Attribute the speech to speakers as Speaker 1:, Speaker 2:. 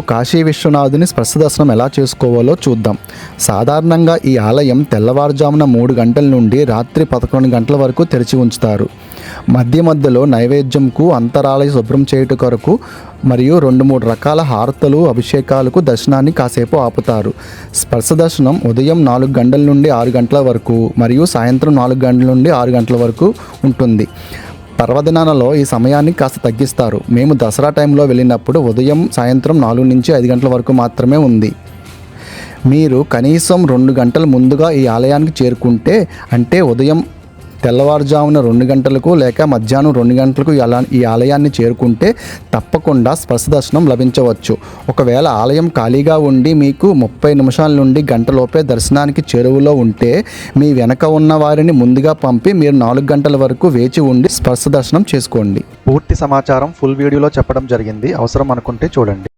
Speaker 1: కాశీ విశ్వనాథుని స్పర్శ దర్శనం ఎలా చేసుకోవాలో చూద్దాం. సాధారణంగా ఈ ఆలయం తెల్లవారుజామున మూడు గంటల నుండి రాత్రి పదకొండు గంటల వరకు తెరిచి ఉంచుతారు. మధ్య మధ్యలో నైవేద్యంకు అంతరాలయ శుభ్రం చేయుట కొరకు మరియు రెండు మూడు రకాల హారతలు అభిషేకాలకు దర్శనాన్ని కాసేపు ఆపుతారు. స్పర్శ దర్శనం ఉదయం నాలుగు గంటల నుండి ఆరు గంటల వరకు మరియు సాయంత్రం నాలుగు గంటల నుండి ఆరు గంటల వరకు ఉంటుంది. పర్వదినాలలో ఈ సమయాన్ని కాస్త తగ్గిస్తారు. మేము దసరా టైంలో వెళ్ళినప్పుడు ఉదయం సాయంత్రం నాలుగు నుంచి ఐదు గంటల వరకు మాత్రమే ఉంది. మీరు కనీసం రెండు గంటల ముందుగా ఈ ఆలయానికి చేరుకుంటే అంటే ఉదయం తెల్లవారుజామున రెండు గంటలకు లేక మధ్యాహ్నం రెండు గంటలకు ఈ ఈ ఆలయాన్ని చేరుకుంటే తప్పకుండా స్పర్శ దర్శనం లభించవచ్చు. ఒకవేళ ఆలయం ఖాళీగా ఉండి మీకు ముప్పై నిమిషాల నుండి గంటలోపే దర్శనానికి చేరువలో ఉంటే మీ వెనక ఉన్న వారిని ముందుగా పంపి మీరు నాలుగు గంటల వరకు వేచి ఉండి స్పర్శ దర్శనం చేసుకోండి. పూర్తి సమాచారం ఫుల్ వీడియోలో చెప్పడం జరిగింది. అవసరం అనుకుంటే చూడండి.